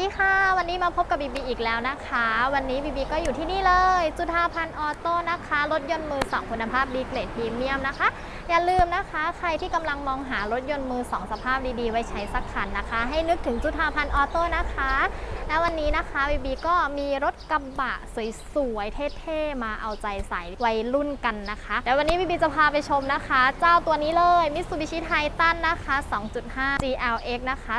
ดีค่ะ วันนี้มาพบกับบีบีอีกแล้วนะคะ วันนี้บีบีก็อยู่ที่นี่เลย จุฑาพันธ์ออโต้นะคะ รถยนต์มือสองคุณภาพดีเกรดพรีเมียมนะคะ อย่าลืมนะคะ ใครที่กำลังมองหารถยนต์มือสองสภาพดีๆ ไว้ใช้สักคันนะคะ ให้นึกถึงจุฑาพันธ์ออโต้นะคะ วันนี้นะคะบีบีก็มีรถกระบะสวยๆเท่ๆมาเอาใจใส่วัยรุ่นกันนะคะเดี๋ยววันนี้บีบีจะพาไปชมนะคะ เจ้าตัวนี้เลย Mitsubishi Titan นะคะ 2.5 GLX นะคะ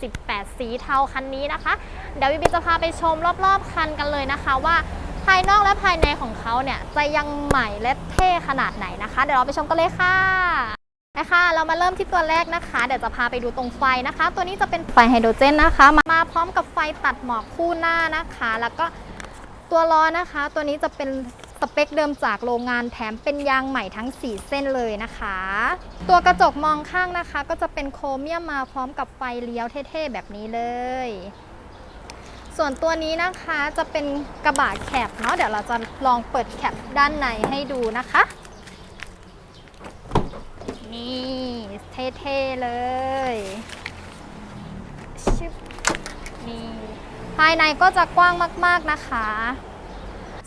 2018 สีเทาคันนี้นะคะ เดี๋ยวบีบีจะพาไปชมรอบๆคันกันเลยนะคะว่าภายนอกและภายในของเขาเนี่ยจะยังใหม่และเท่ขนาดไหนนะคะ เดี๋ยวเราไปชมกันเลยค่ะ นะคะเรามาเริ่มที่ตัวแรกนะคะ เดี๋ยวจะพาไปดูตรงไฟนะคะ ตัวนี้จะเป็นไฟไฮโดรเจนนะคะ มาพร้อมกับไฟตัดหมอกคู่หน้านะคะ แล้วก็ตัวล้อนะคะ ตัวนี้จะเป็นสเปคเดิมจากโรงงานแถมเป็นยางใหม่ทั้ง 4 เส้นเลยนะคะ ตัวกระจกมองข้างนะคะ ก็จะเป็นโครเมียมมาพร้อมกับไฟเลี้ยวเท่ๆแบบนี้เลย ส่วนตัวนี้นะคะจะเป็นกระบะแคบเนาะเดี๋ยวเราจะลองเปิดแคปด้านในให้ดูนะคะ นี่เท่ๆเลยชึบนี่ภายในก็จะกว้างมากๆนะคะ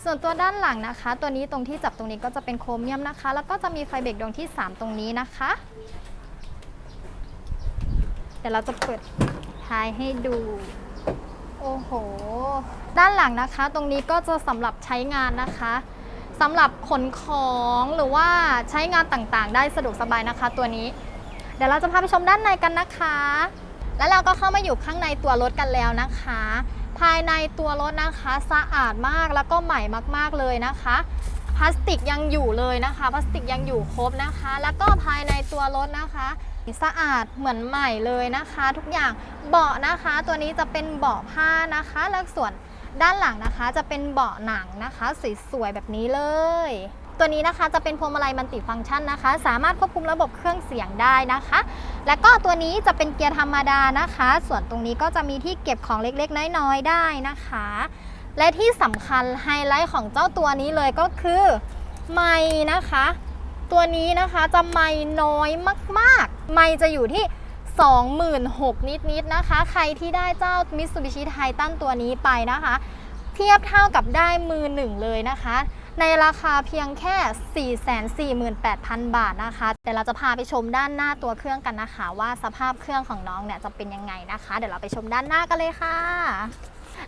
ส่วนตัวด้านหลังนะคะ ตัวนี้ตรงที่จับตรงนี้ก็จะเป็นโครเมียมนะคะ แล้วก็จะมีไฟเบรกดวงที่ 3 ตรงนี้นะคะ เดี๋ยวเราจะเปิดท้ายให้ดูโอ้โห ด้านหลังนะคะ ตรงนี้ก็จะสำหรับใช้งานนะคะ สำหรับขนของหรือว่าใช้งานต่างๆ ได้สะดวกสบายนะคะ ตัวนี้ เดี๋ยวเราจะพาไปชมด้านในกันนะคะ แล้วเราก็เข้ามาอยู่ข้างในตัวรถกันแล้วนะคะ ภายในตัวรถนะคะสะอาดมากแล้วก็ใหม่มากๆเลยนะคะพลาสติกยังอยู่เลยนะคะ พลาสติกยังอยู่ครบนะคะ แล้วก็ภายในตัวรถนะคะสะอาดเหมือนใหม่เลยนะคะ ทุกอย่างเบาะนะคะ ตัวนี้จะเป็นเบาะผ้านะคะ แล้วส่วน ด้านหลังนะคะจะเป็นเบาะหนังนะคะสวยๆแบบนี้เลย ตัวนี้นะคะจะเป็นพวงมาลัยมัลติฟังก์ชันนะคะ สามารถควบคุมระบบเครื่องเสียงได้นะคะ แล้วก็ตัวนี้จะเป็นเกียร์ธรรมดานะคะ ส่วนตรงนี้ก็จะมีที่เก็บของเล็กๆ น้อยๆ ได้นะคะ และที่สำคัญไฮไลท์ของเจ้าตัวนี้เลยก็คือไม้นะคะ ตัวนี้นะคะจะไม่น้อยมากๆ ไม่จะอยู่ที่ 26,000นิดๆนะคะ ใครที่ได้เจ้า Mitsubishi Titan ตัวนี้ไปนะคะ เทียบเท่ากับได้มือหนึ่งเลยนะคะ ในราคาเพียงแค่ 448,000 บาทนะคะเดี๋ยวเราจะพาไปชมด้านหน้าตัวเครื่องกันนะคะ ว่าสภาพเครื่องของน้องเนี่ยจะเป็นยังไงนะคะ เดี๋ยวเราไปชมด้านหน้ากันเลยค่ะ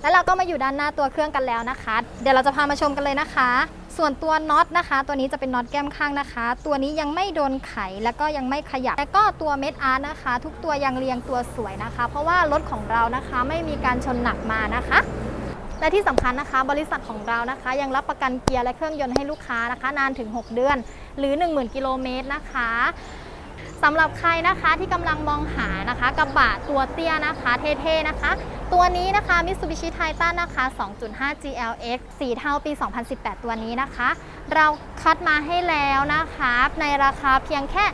แล้วเราก็มาอยู่ด้านหน้าตัวเครื่องกันแล้วนะคะ เดี๋ยวเราจะพามาชมกันเลยนะคะ ส่วนตัวน็อตนะคะ ตัวนี้จะเป็นน็อตแก้มข้างนะคะ ตัวนี้ยังไม่โดนไขแล้วก็ยังไม่ขยับ แล้วก็ตัวเม็ดอาร์ตนะคะ ทุกตัวยังเรียงตัวสวยนะคะ เพราะว่ารถของเรานะคะไม่มีการชนหนักมานะคะ และที่สำคัญนะคะ บริษัทของเรานะคะ ยังรับประกันเกียร์และเครื่องยนต์ให้ลูกค้านะคะ นานถึง 6 เดือน หรือ 10,000 กิโลเมตรนะคะสำหรับใครนะคะที่กำลังมองหานะคะกระบะตัวเตี้ยนะคะ เท่ๆนะคะ ตัวนี้นะคะ Mitsubishi Titan นะคะ 2.5 GLX สีเทาปี 2018 ตัวนี้นะคะ เราคัดมาให้แล้วนะคะ ในราคาเพียงแค่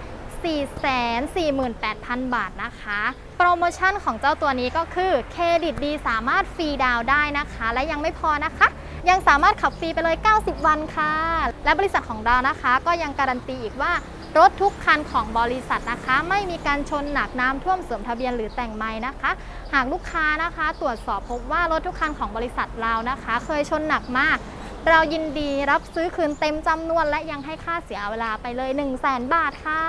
448,000 บาทนะคะ โปรโมชั่นของเจ้าตัวนี้ก็คือเครดิตดีสามารถฟรีดาวได้นะคะ และยังไม่พอนะคะ ยังสามารถขับฟรีไปเลย 90 วันค่ะ และบริษัทของเรานะคะ ก็ยังการันตีอีกว่ารถทุกคันของบริษัทนะคะ ไม่มีการชนหนักน้ำท่วมเสื่อมทะเบียนหรือแต่งไม้นะคะ หากลูกค้านะคะ ตรวจสอบพบว่ารถทุกคันของบริษัทเรานะคะ เคยชนหนักมาก เรายินดีรับซื้อคืนเต็มจำนวนและยังให้ค่าเสียเวลาไปเลย 1 0 0 0 0แบาทค่ะ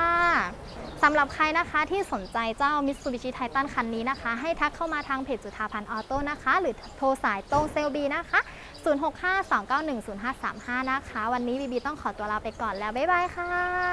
สำหรับใครนะคะที่สนใจเจ้า Mitsubishi Titan คันนี้นะคะ ให้ทักเข้ามาทางเพจจุฑาพันธ์ออโต้นะคะ หรือโทรสายตรงเซลบีนะคะ 0652910535 นะคะ วันนี้บีบีต้องขอตัวลาไปก่อนแล้ว บ๊ายบายค่ะ